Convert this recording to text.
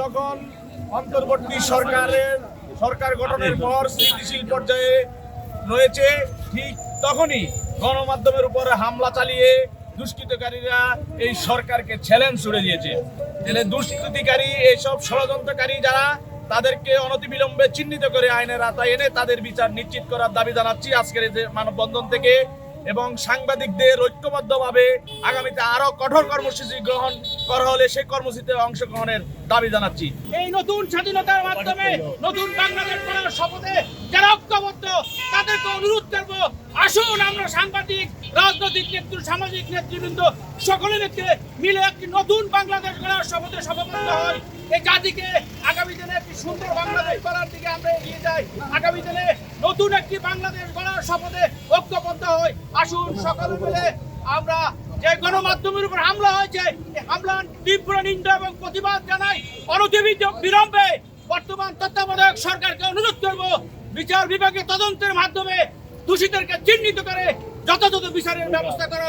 যখন অন্তর্বর্তী সরকারের সরকার গঠনের পর স্থিতিশীল পর্যায়ে রয়েছে, ঠিক তখনই গণমাধ্যমের উপরে হামলা চালিয়ে দুষ্কৃতকারীরা এই সরকারকে চ্যালেঞ্জ ছুড়ে দিয়েছে। তাহলে দুষ্কৃতিকারী এইসব ষড়যন্ত্রকারী যারা, তাদেরকে অনতিবিলম্বে চিহ্নিত করে আইনের আওতায় এনে তাদের বিচার নিশ্চিত করার দাবি জানাচ্ছি আজকের মানববন্ধন থেকে। এবং সাংবাদিকদের ঐক্যবদ্ধভাবে আগামীতে আরও কঠোর কর্মসূচি গ্রহণ করা হলে সেই কর্মসূচিতে অংশগ্রহণের দাবি জানাচ্ছি। এই নতুন স্বাধীনতার মাধ্যমে নতুন বাংলাদেশ গড়ার শপথে যারা ঐক্যবদ্ধ, তাদেরকে অনুরোধ করব, আসুন আমরা সাংবাদিক, রাজনৈতিক নেতৃত্ব সামাজিক নেতৃবৃন্দ সকলে মিলে মিলে একটি নতুন বাংলাদেশ গড়ার শপথে সভাবদ্ধ হয় এই জাতিকে আগামী দিনে একটি সুন্দর বাংলাদেশ গড়ার দিকে আমরা এগিয়ে যাই। আগামী দিনে নতুন একটি বাংলাদেশ গড়ার শপথে আসুন, সকলে মিলে আমরা যে গণমাধ্যমের উপর হামলা হয়েছে হামলা তীব্র নিন্দা এবং প্রতিবাদ জানাই অনতিবিধ বিলম্বে বর্তমান তত্ত্বাবধায়ক সরকারকে অনুরোধ করব, বিচার বিভাগে তদন্তের মাধ্যমে দোষীদেরকে চিহ্নিত করে যথাযথ বিচারের ব্যবস্থা করা।